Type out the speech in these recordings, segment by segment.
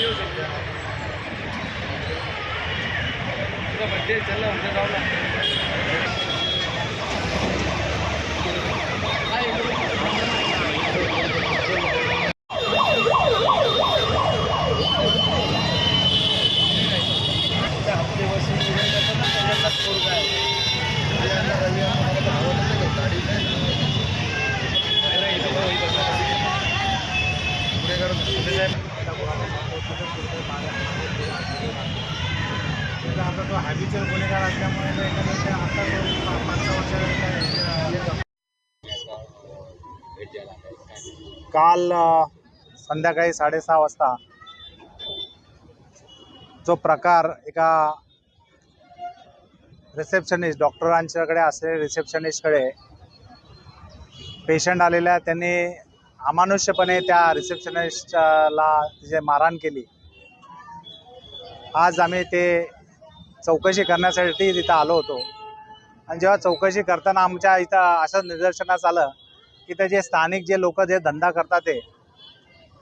Music आता तो habitual गुन्हेगार असल्यामुळे तो एखाद्या आता तो पाच सहा काल संध्याकाळी साडेसहा वाजता जो प्रकार एका रिसेप्शनिस्ट डॉक्टरांच्याकडे असलेले रिसेप्शनिस्टकडे पेशंट आलेल्या त्यांनी अमानुष्यपणे त्या रिसेप्शनिस्टला तिचे मारहाण केली. आज आम्ही ते चौकशी करण्यासाठी तिथं आलो होतो. आणि जेव्हा चौकशी करताना आमच्या इथं असं निदर्शनास आलं की ते जे स्थानिक जे लोक जे धंदा करतात ते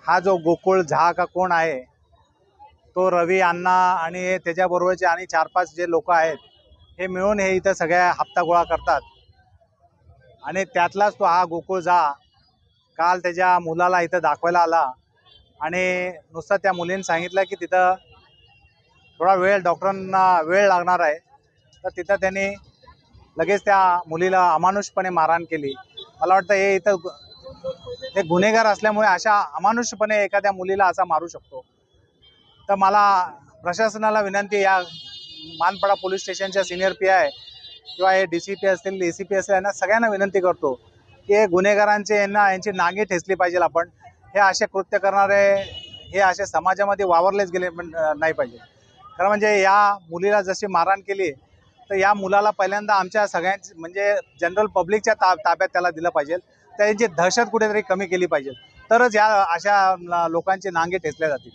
हा जो गोकुळ झा का कोण आहे तो रवी अण्णा आणि हे त्याच्याबरोबरचे आणि चार पाच जे लोक आहेत हे मिळून हे इथं सगळ्या हप्ता गोळा करतात. आणि त्यातलाच तो हा गोकुळ झा काल त्याच्या मुलाला इथं दाखवायला आला. आणि नुसतं त्या मुलीने सांगितलं की तिथं थोडा वेळ डॉक्टरांना वेळ लागणार आहे. तर तिथं त्यांनी लगेच त्या मुलीला अमानुषपणे मारहाण केली. मला वाटतं हे इथं गु- हे गुन्हेगार असल्यामुळे अशा अमानुषपणे एखाद्या मुलीला असा मारू शकतो. तर मला प्रशासनाला विनंती या मानपाडा पोलीस स्टेशनच्या सिनियर पी आय किंवा हे डी सी पी असतील ए सी पी असतील यांना सगळ्यांना विनंती करतो की हे गुन्हेगारांचे यांना यांची नांगी ठेचली पाहिजे आपण. हे असे कृत्य करणारे हे असे समाजामध्ये वावरलेच गेले नाही पाहिजे खरं म्हणजे या मुलीला जशी मारहाण केली तर या मुलाला पहिल्यांदा आमच्या सगळ्यांची म्हणजे जनरल पब्लिकच्या ता ताब्यात त्याला दिलं पाहिजे. त्यांची दहशत कुठेतरी कमी केली पाहिजे. तरच या अशा लोकांचे नांगे ठेचल्या जातील.